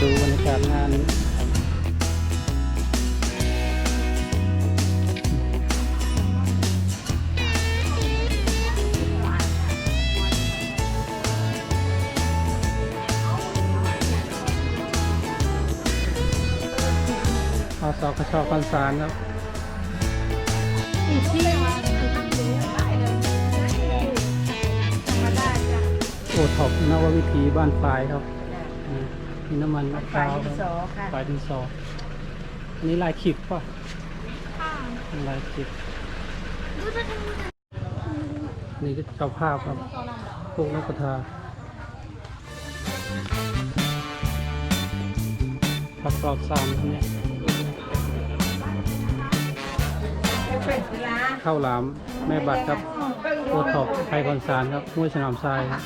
ดูบรรยากาศงานอาสอกระชอคอนสารครับโอท็อปนววิถีบ้านปลายครับอื มมีน้ำมันมะพร้าวครับสอค่ะปลายดินสออันนี้ลายขีดป่ะลายขีดนี่ก็เจ้าภาพครับพวกนักกทาผักกรอบสามครับเนี่ยข้าวหลามแม่บัตรครับโอท็อปไทยคอนสารครับห้วยสนามทรายครับ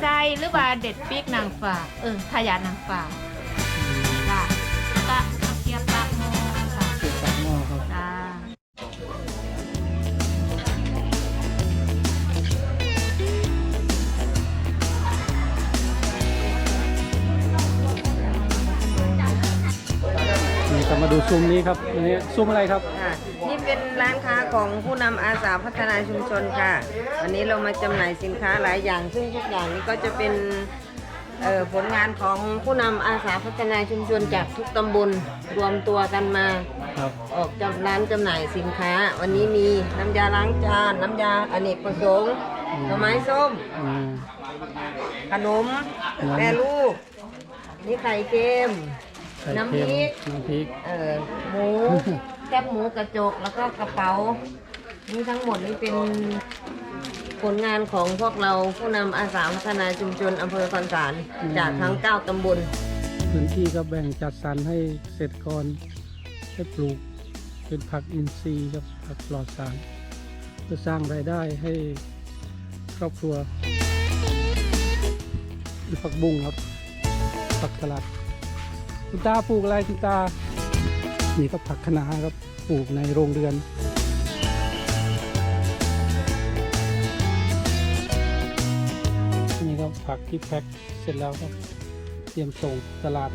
ใส่หรือว่าเด็ดปีกนางฟ้าเออทายานางฟ้า นี่ก็มาดูซุ้มนี้ครับอันนี้ซุ้มอะไรครับ ค่ะนี่เป็นร้านค้าของผู้นำอาสาพัฒนาชุมชนค่ะ วันนี้เรามาจำหน่ายสินค้าหลายอย่าง ซึ่งทุกอย่างนี้ก็จะเป็นเอ่อผลงานของผู้นำอาสาพัฒนาชุมชนจากทุกตำบลรวมตัวกันมา ครับ ออกจำร้านจำหน่ายสินค้า วันนี้มีน้ำยาล้างจานน้ำยาอเนกประสงค์หน่อไม้ส้ม อืม ขนมขนมแปรรูปนี่ไข่เค็มไข่ น้ำพเค็มริก น้ำพริก เอ่อหมูแคบหมูกระจกแล้วก็กระเป๋า นี่ทั้งหมดนี่เป็นผลงานของพวกเราผู้นำอาสาพัฒนาชุมชนอำเภอคอนสารจากทั้ง 9 ตำบล พื้นที่ก็แบ่งจัดสรรให้เกษตรกรให้ปลูกเป็นผักอินทรีย์ครับผักปลอดสารเพื่อสร้างรายได้ให้ครอบครัวมีผักบุ้งครับผักสลัด คุณตาปลูกอะไรคุณตา นี่ก็ผักคะน้าครับปลูกในโรงเรือนนี่ก็ผักที่แพ็คเสร็จแล้วครับเตรียมส่งตลาด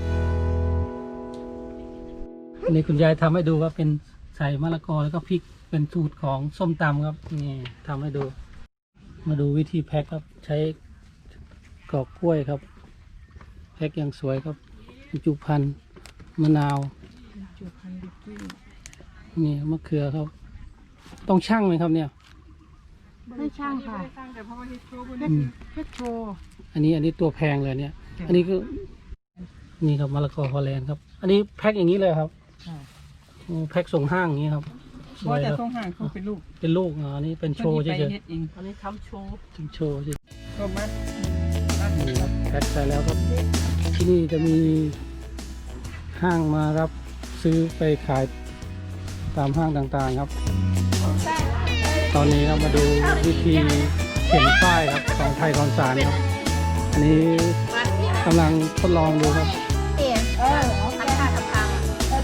นี่คุณยายทำให้ดูว่าเป็นใส่มะละกอแล้วก็พริกเป็นสูตรของส้มตำครับนี่ทำให้ดู มาดูวิธีแพ็คครับใช้กรอกกล้วยครับ แพ็คอย่างสวยครับ จุพันธุ์มะนาวนี่มะเขือครับ ต้องชั่งไหมครับเนี่ยไม่ช่างค่ะอืมเพชรโชว์อันนี้อันนี้ตัวแพงเลยเนี่ย อันนี้ก็นี่ครับมะละกอฮอลแลนด์ครับ อันนี้แพ็คอย่างนี้เลยครับโอ้แพ็คส่งห้างอย่างนี้ครับสวว่ายแต่ครับต้องห่างเขาเป็นลูก เป็นลูกอ๋ออันนี้เป็นโชว์พิ่นเฉสิยไปเฮ็ดเองอันนี้ทำโชว์ๆถึงโชว์เฉยก็มาๆนี่ครับแพ็คใส่แล้วครับ ที่นี่จะมีห้างมารับซื้อไปขายตามห้างต่างๆครับ ตอนนี้เรามาดูวิธีเขียนป้ายครับของไทยคอนสารครับ อันนี้กำลังทดลองดูครับเปลี่ยนเออทำท่าทำทาง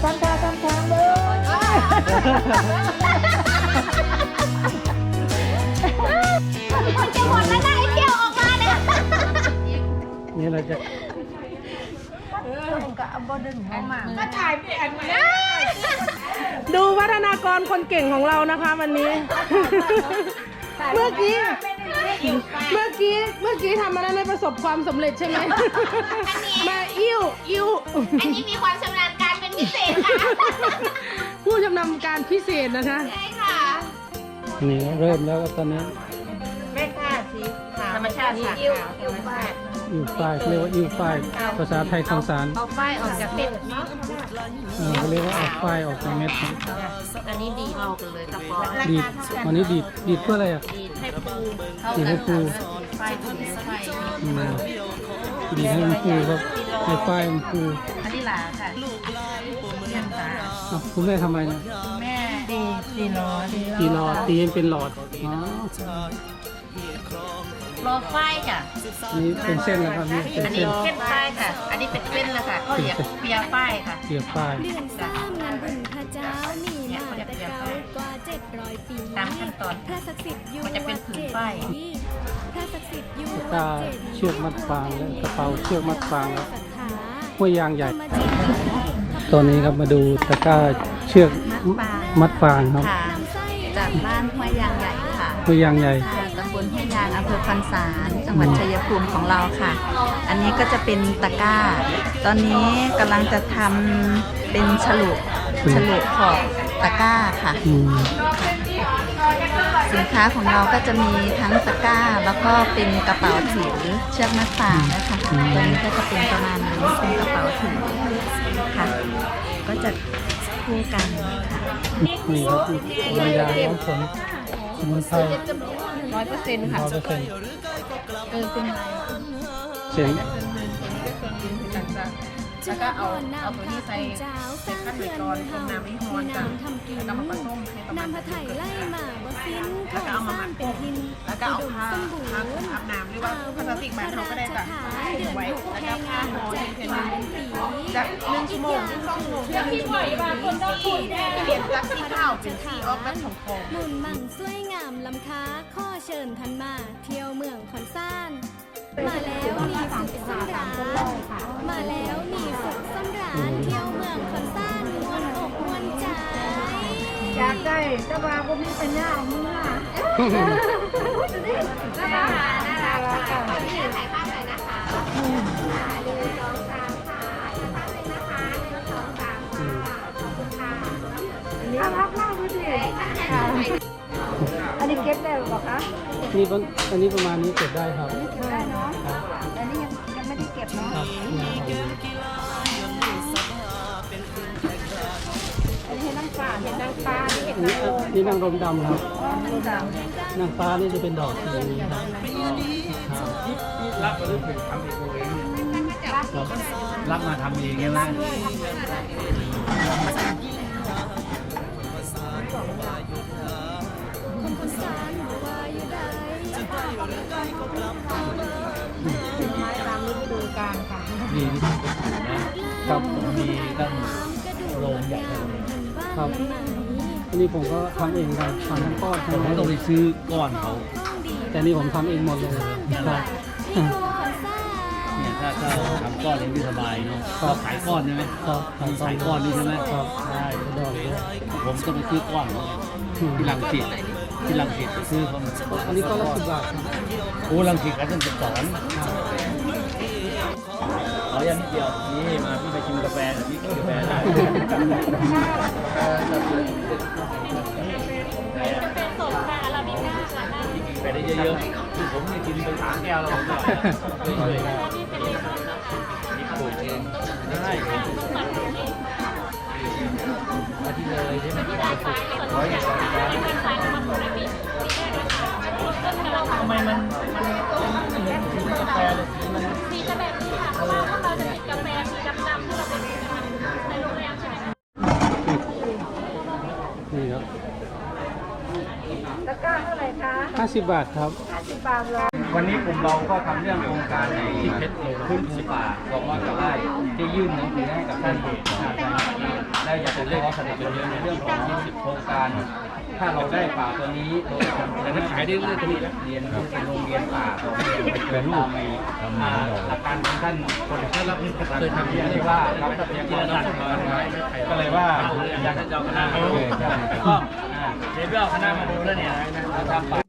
ทำทาทำทางเลยจะหมดแล้วนะไอ้เที่ยวออกมาเนี่ยนี่เราจะ ก็ถ่ายไปอันนี้ดูวัฒนากรคนเก่งของเรานะคะวันนี้ เมื่อกี้ เมื่อกี้ เมื่อกี้ทำมาแล้วไม่ประสบความสำเร็จใช่ไหมมาอิ่วอิ่วอันนี้มีความชำนาญการเป็นพิเศษค่ะ ผู้ชำนาญการพิเศษนะคะ ใช่ค่ะ นี่เริ่มแล้วครับตอนนี้แม่ค่าสีขาวธรรมชาติค่ะอิ้วอิ้วป้า อิวฝ้ายเขาเรียกว่าอิวฝ้ายภาษาไทยคำสารเอาฝ้ายออกจากเม็ดเนาะเออเขาเรียกว่าออกฝ้ายออกจากเม็ดครับอันนี้ดีเรากันเลยตะกอนดีดวันนี้ดีดดีดเพื่ออะไรอะดีให้ปูเข้าดีกันให้ปูฝ้ายถุงฝ้ายอืมดีดให้มันฟูครับให้ฝ้ายมันฟูอันนี้หลาค่ะเรียนตาอ้าวคุณแม่ทำอะไรเนี่ยแม่ดีดีรอดีตีหลอดตีให้เป็นหลอดอ๋อ รอฝ้ายจ้ะอันนี้เป็นเส้นแล้วครับนี่เป็นอันนี้เส้นเส้นฝ้ายค่ะ อันนี้เป็นเส้นแล้วค่ะเขาเรียกเปียฝ้ายค่ะเกี่ยวฝ้ายเดือนสามงานบุญพระเจ้ามีมาแต่เก่ากว่าเจ็ดร้อยปีตามขั้นตอนพระศักดิ์สิทธิ์อยู่มันจะเป็นผืนฝ้าย วัดเจดีย์พระศักดิ์สิทธิ์อยู่ตะกร้าเชือกมัดฟางและกระเป๋าเชือกมัดฟางครับศรัทธาห้วยยางใหญ่ธรรมจิตตอนนี้ครับมาดูตะกร้าเชือกมัดฟางครับค่ะนำไส้จากบ้านห้วยยางใหญ่ค่ะ ห้วยยางใหญ่ค่ะ ภอพันสารจังหวัดชัยภูมิของเราค่ะ อันนี้ก็จะเป็นตะกร้า ตอนนี้กำลังจะทำเป็นฉลุอืมฉลุขอบตะกร้าค่ะอืมสินค้าของเราก็จะมีทั้งตะกร้า แล้วก็เป็นกระเป๋าถือเชือกมัดฟางนะคะตัวนี้ก็จะเป็นประมาณนี้เป็นกระเป๋าถือค่ะ ก็จะคู่กันค่ะนี่ครับน้ำยาล้างฝน สมุนไพรร้อยเปอร์เซ็นต์ค่ะร้อยเปอร์เซ็นต์เออเป็นไรเสียงแล้วก็เอาเอาตัวนี้ใส่ใส่ขั้นไว้ก่อนต้มน้ำให้ร้อนจ้ะแล้วก็มาผสมให้ประมาณนำพระไถ่ไล่มาบ่สิ้นแล้วก็เอามาหมักเป็นหินแล้วก็เอาผ้าสมบูรณ์ผ้าคลุมอาบน้ำหรือว่า พลาสติกแบบเขาก็ได้จ้ะไว้แล้วก็ผ้าห่อให้เพียงหนึ่งจากหนึ่งชั่วโมงสองชั่วโมงเพื่อที่ปล่อยบางคนก็พูดเปลี่ยนจากสีขาวเป็นสีออกแบบของทองหมุนมั่งสวยงามลำค้าข้อเชิญท่านมา เที่ยวเมืองคอนซ่านมาแล้วมีสุขสำราญมาแล้วมีสุขสำราญเที่ยวเมืองคอนซ่านมวนอกมวนใจอยากได้เจ้าบ่าวคนนี้เป็นย่าเอามืออะอันนี้เก็บได้หรือเปล่าคะนี่ประอันนี้ประมาณนี้เก็บได้ครับได้เนาะครับอันนี้ยังยังไม่ได้เก็บเนาะครับนี่ครับอันนี้ให้น้ำปลาเห็นน้ำปลาที่เห็นอันนี้อะนี่นางรมดำครับนางฟ้านี่จะเป็นดอกสีนี้ครับ รับรับมาหรือทำเองเองครับรับมาทำเองใช่ไหมคนคอนซ่านว่าอยู่ใดำไม้ตามฤดูกาลค่ะดีที่สุดนะครับมีตั้งโรงใหญ่เลยครับอันนี้ผมก็ทำเองครับทำทั้งก้อนทั้แต่งผมต้องไปซื้อก้อนเขา แต่นี่ผมทำเองหมดเลยครับเนี่ยถ้าถ้าทำก้อนเองที่สบายเนาะก็ขายก้อนใช่ไหมครับมีขายก้อนนี่ใช่ไหมครับใช่ดอกเดียวผมต้องไปซื้อก้อนเขาอืมที่ลังสิตที่ลังสิตไปซื้อเขามาอันนี้ก็ละสิบบาทครับโอ้ลังสิตเขาต้องสอนขออย่างนิดเดียวนี่มาพี่ไปชิมกาแฟหน่อยพี่กินกาแฟได้ พี่กินกาแฟได้เยอะๆคือผมเนี่ยกินไปสามแก้วแล้วผมก็เรื่อยๆนี่ปลูกเองได้มาที่เลยใช่ไหมร้อยยี่สิบบาทำไมมันมันมันเหมือนกาแฟเลยสีมันนี่ 50 บาทครับ 50 บาทเลยวันนี้กลุ่มเราก็ทำเรื่องโครงการในที่เพชรโลพื้นที่ป่าสองร้อยกว่าไร่ที่ยื่นหนังสือให้กับท่านประธานได้อยากจะเรียกร้องสนับสนุนในเรื่องของสิบโครงการ ถ้าเราได้ป่าตัวนี้เราจะขายได้เรื่อยๆเรียนเป็นโรงเรียนป่าของเป็นรูปในหลักการของท่านคนที่รับเคยทำเรียว่าเรับทรัพยากรน้ำก็เลยว่าอยากจะเจ้าคณะก็เดี๋ยวเอาคณะมาดูแล้วเนี่ยทำป่า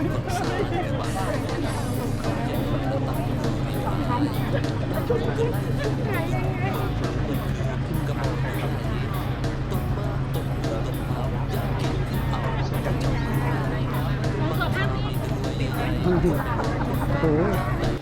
โอ้โห